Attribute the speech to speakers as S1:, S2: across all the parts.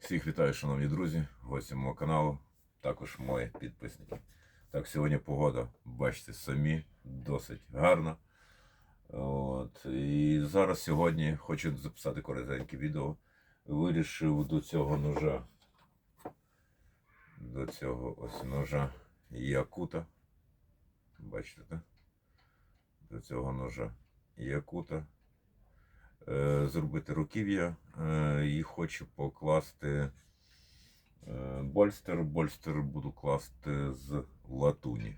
S1: Всіх вітаю, шановні друзі, гості мого каналу, також мої підписники. Так, сьогодні погода, бачите, самі досить гарна. От, і зараз сьогодні хочу записати коротеньке відео. Вирішив до цього ножа, до цього ось ножа Якута. Бачите, так? До цього ножа Якута зробити руків'я е, і хочу покласти е, больстер. Больстер буду класти з латуні.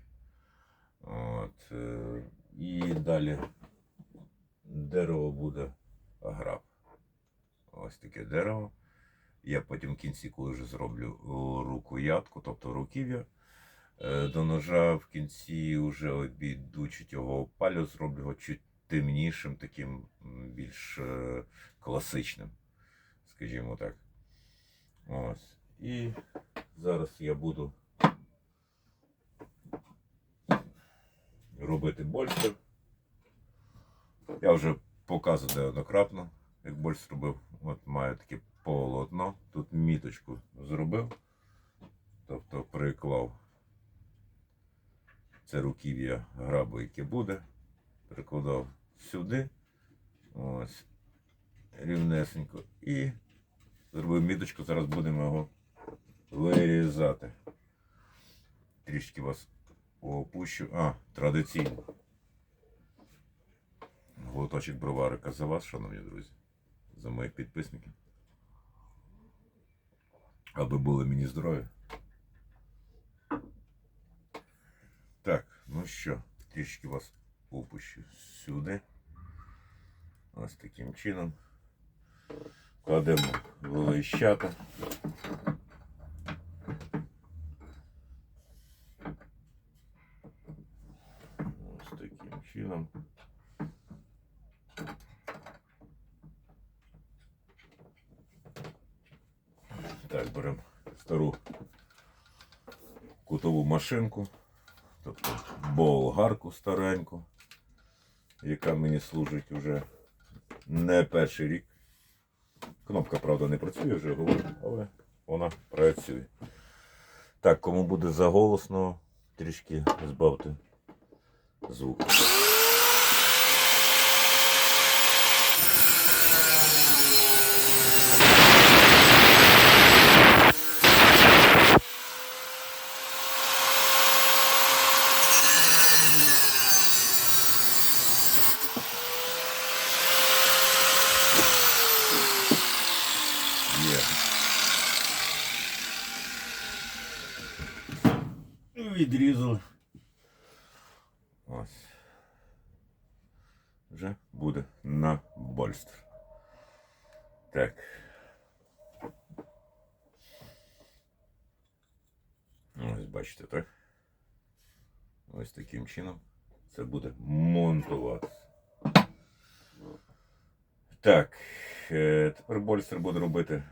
S1: От, е, і далі дерево буде граб. Ось таке дерево. Я потім в кінці, коли вже зроблю рукоятку, тобто руків'я, е, до ножа в кінці вже обійду його опалю, зроблю його чуть темнішим, таким більш е, класичним, скажімо так. Ось. І зараз я буду робити больстер. Я вже показував неоднократно, як больстер робив. От маю таке полотно. Тут міточку зробив, тобто приклав це руків'я грабу, яке буде прикладав сюди. Ось. Рівнесенько. І зробив міточку, зараз будемо його вирізати. Трішки вас опущу. А, традиційно. Глоточок броварика за вас, шановні друзі. За моїх підписників. Аби були мені здорові. Так, ну що, трішки вас опущу сюди. Ось таким чином. Кладемо в. Ось таким чином. Так, беремо стару кутову машинку, тобто болгарку стареньку, яка мені служить вже не перший рік. Кнопка, правда, не працює вже говорю, але вона працює. Так, кому буде заголосно, трішки збавте звук. Відрізали. Ось. Вже буде на больстер. Так. Ось бачите, так? Ось таким чином це буде монтуватися. Так, е, тепер больстер буде робити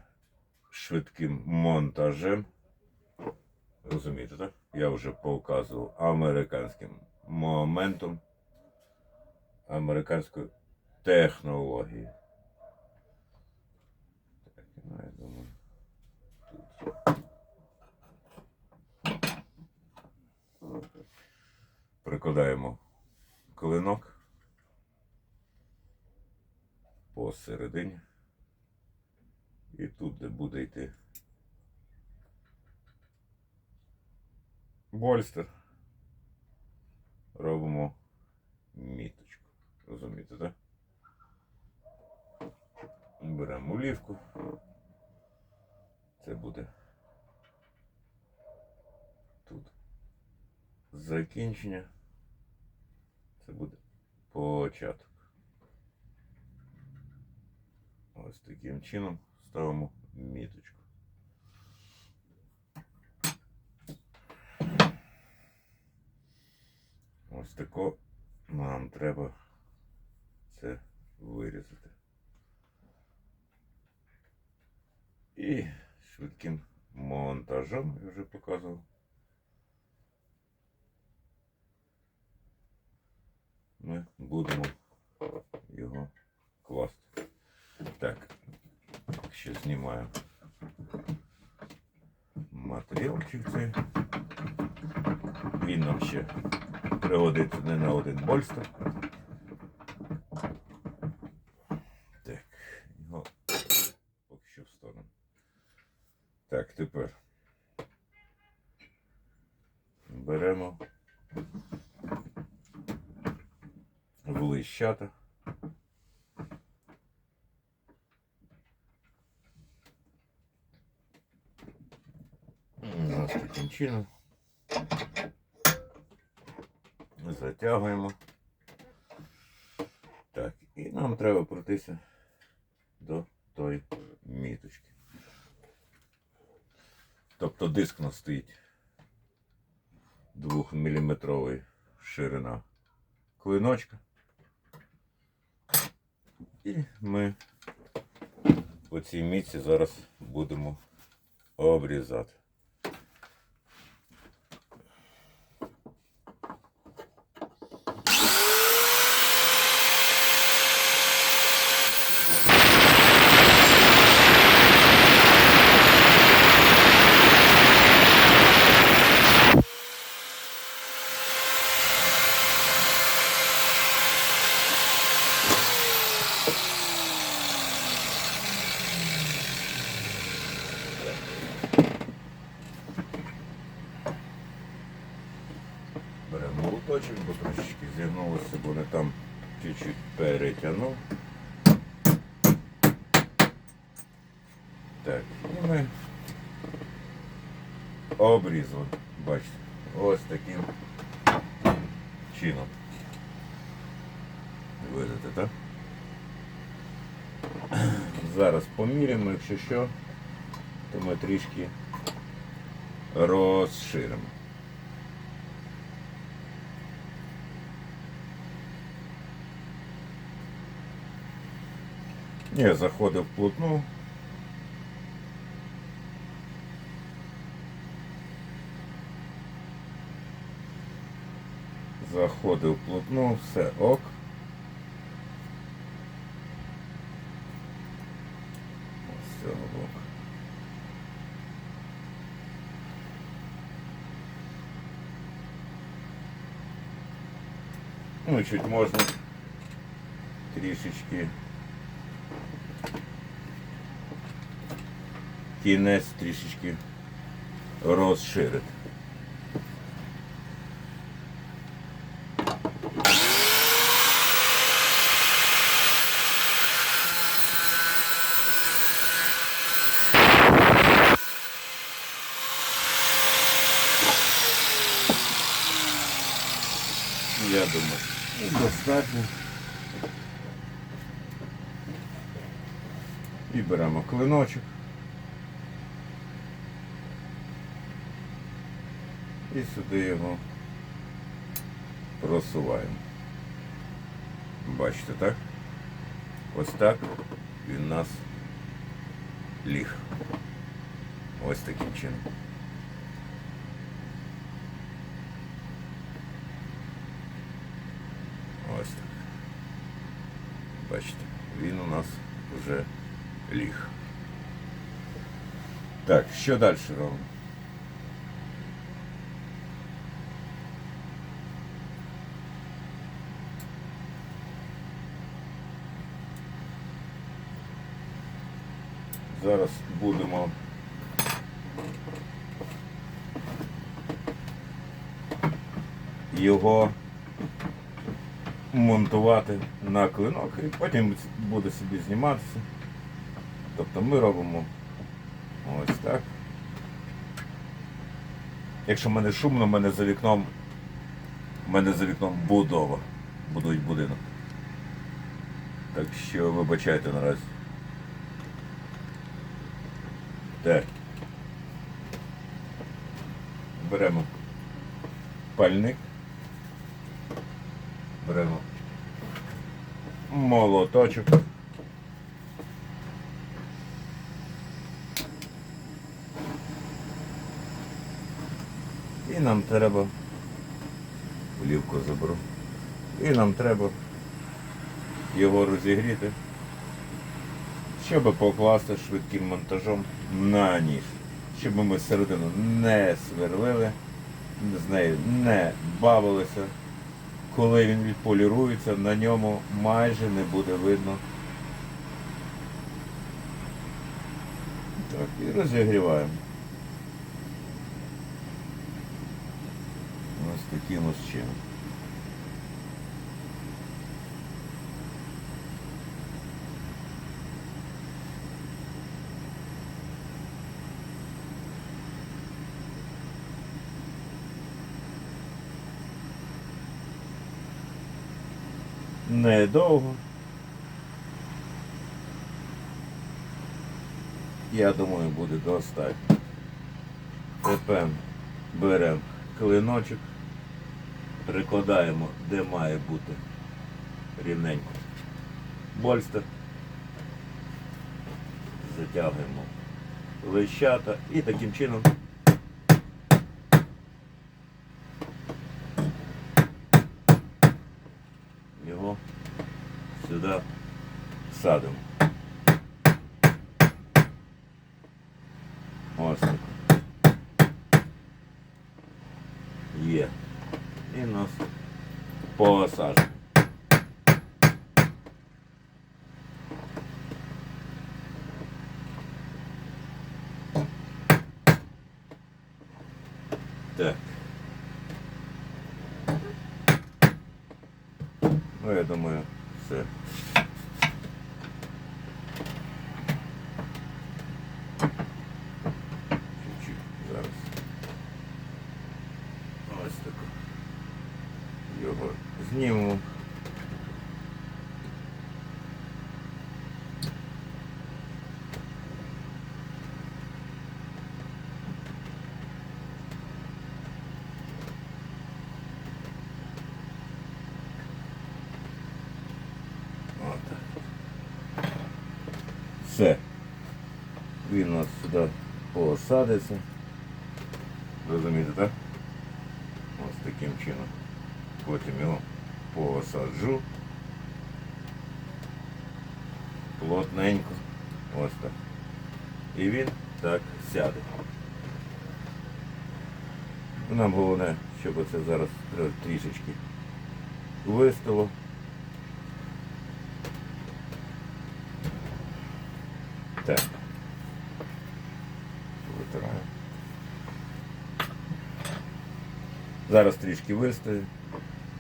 S1: швидким монтажем. Розумієте, так? Я вже показував американським моментом, американською технологією. Так, ну, я думаю, тут. Прикладаємо клинок посередині. І тут, де буде йти больстер, робимо міточку. Розумієте, так? Беремо олівку. Це буде тут закінчення. Це буде початок. Ось таким чином ставимо міточку. Ось тако нам треба це вирізати. І швидким монтажем я вже показував. Ми будемо його класти. Так, ще знімаю матеріалчик цей. Він нам ще пригодиться не на один больстер. Так, його поки що в сторону. Так, тепер беремо в. Ось таким чином. Затягуємо. Так, і нам треба пройтися до тої міточки. Тобто диск у нас стоїть 2-мм ширина клиночка. І ми по цій міці зараз будемо обрізати. обрізали, бачите, ось таким чином. Видите, так? Зараз поміряємо, якщо що, то ми трішки розширимо. Ні, заходив вплотну. Заходив вплотну, все ок. Ось з цього боку. Ну, чуть можна трішечки кінець трішечки розширити. Я думаю, ну, достатньо. І беремо клиночок. І сюди його просуваємо. Бачите, так? Ось так він у нас ліг. Ось таким чином. Ось так. Бачите, він у нас вже ліг. Так, що далі робимо? Зараз будемо його монтувати на клинок і потім буде собі зніматися. Тобто ми робимо ось так. Якщо в мене шумно, в мене за вікном, в мене за вікном будова. Будують будинок. Так що вибачайте наразі. Так. Беремо пальник. Беремо молоточок. І нам треба олівку заберу. І нам треба його розігріти, щоб покласти швидким монтажом на ніж, щоб ми середину не сверлили, з нею не бавилися. Коли він відполірується, на ньому майже не буде видно. Так, і розігріваємо. Ось таким ось чином. Недовго. Я думаю, буде достатньо. Тепер беремо клиночок, прикладаємо, де має бути рівненько больстер, затягуємо лищата і таким чином його сюди садимо. Ось так. Є. І нас посажемо. Так. Ну, я думаю, все. Чуть-чуть зараз. Ось так. Його знімемо. От. Все. Він у нас сюди посадиться. Розумієте, так? Ось таким чином. Потім його посаджу. Плотненько. Ось так. І він так сяде. Нам головне, щоб це зараз трішечки вистало. Так. Витираємо. Зараз трішки вистою,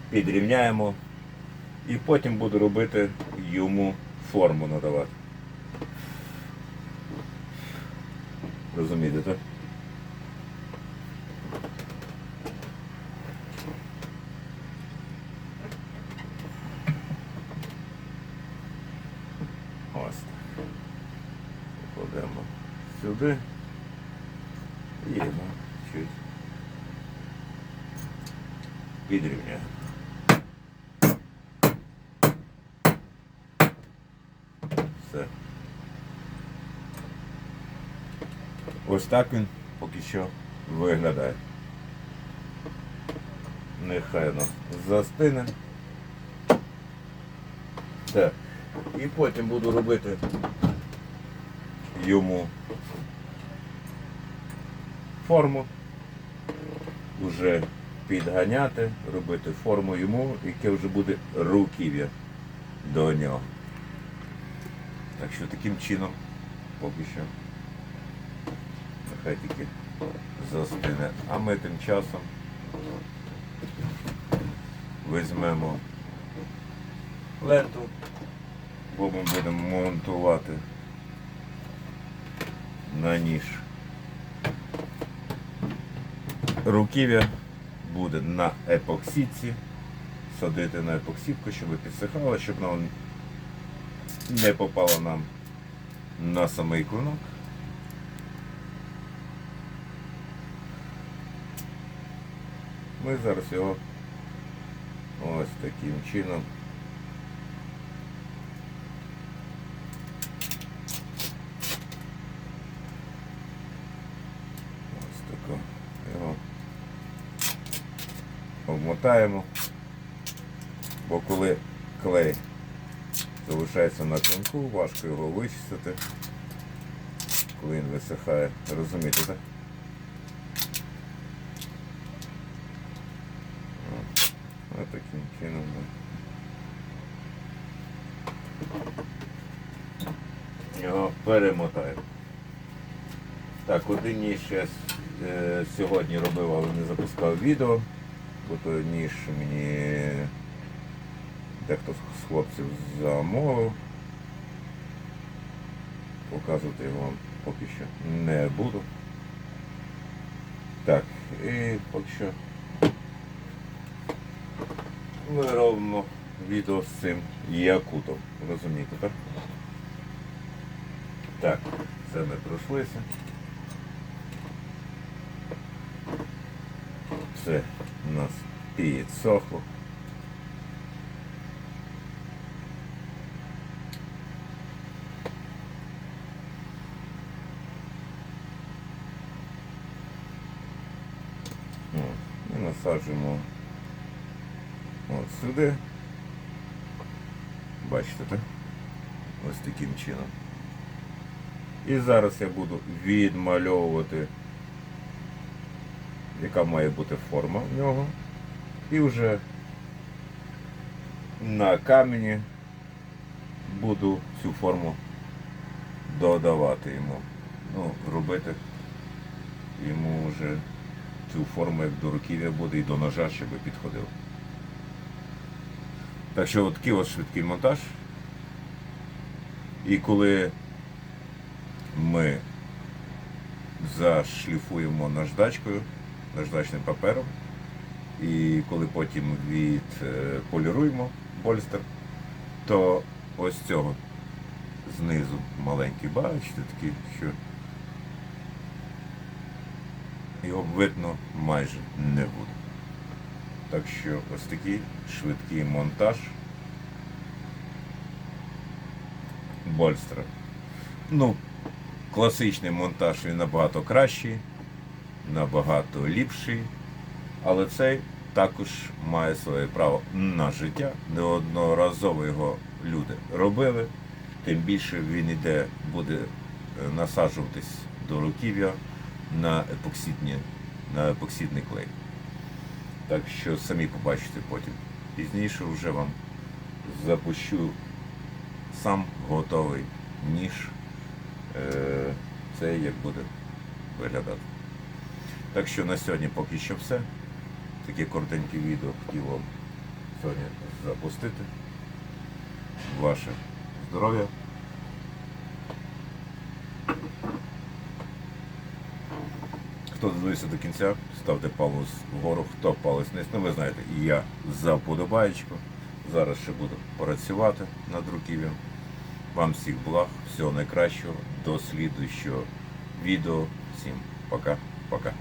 S1: підрівняємо і потім буду робити йому форму надавати. Розумієте, так? Ось так. Покладемо сюди і його чуть підрівняємо. Все. Ось так він поки що виглядає. Нехай воно застине. Так. І потім буду робити йому форму, вже підганяти, робити форму йому, яке вже буде руків'я до нього. Так що таким чином поки що нехай тільки застине. А ми тим часом візьмемо ленту, бо ми будемо монтувати на ніж. Руків'я буде на епоксидці. Садити на епоксидку, щоб підсихало, щоб воно не попало нам на самий клинок. Ми зараз його ось таким чином ось тако його обмотаємо, бо коли клей залишається на клинку, важко його вичистити. коли він висихає. Розумієте, так? Ось таким чином. да. Його перемотаємо. Так, один ніж е, сьогодні робив, але не запускав відео, той ніж мені дехто з хлопців замовив. Показувати його вам поки що не буду. Так, і поки що ми робимо відео з цим якутом. Розумієте, так? Так, це ми пройшлися. Все у нас підсохло. І насаджуємо от сюди. Бачите, так? Ось таким чином. І зараз я буду відмальовувати, яка має бути форма в нього. І вже на камені буду цю форму додавати йому. Ну, робити йому вже цю форму як до руків'я буде і до ножа, щоб підходив. Так що от от швидкий монтаж. І коли ми зашліфуємо наждачкою, наждачним папером, і коли потім відполіруємо больстер, то ось цього знизу маленький, бачите, такий, що його видно майже не буде. Так що ось такий швидкий монтаж Больстера. Ну, класичний монтаж він набагато кращий, набагато ліпший, але цей також має своє право на життя. Неодноразово його люди робили, тим більше він іде, буде е, насаджуватись до руків'я на епоксидні, на епоксидний клей. Так що самі побачите потім. Пізніше вже вам запущу сам готовий ніж. Е, Це як буде виглядати. Так що на сьогодні поки що все. Таке коротеньке відео хотів вам сьогодні запустити. Ваше здоров'я. Хто додивився до кінця, ставте палець вгору, хто палець вниз. Ну ви знаєте, я за вподобаєчку. Зараз ще буду працювати над руків'ям. Вам всіх благ, всього найкращого, до слідуючого відео. Всім пока-пока.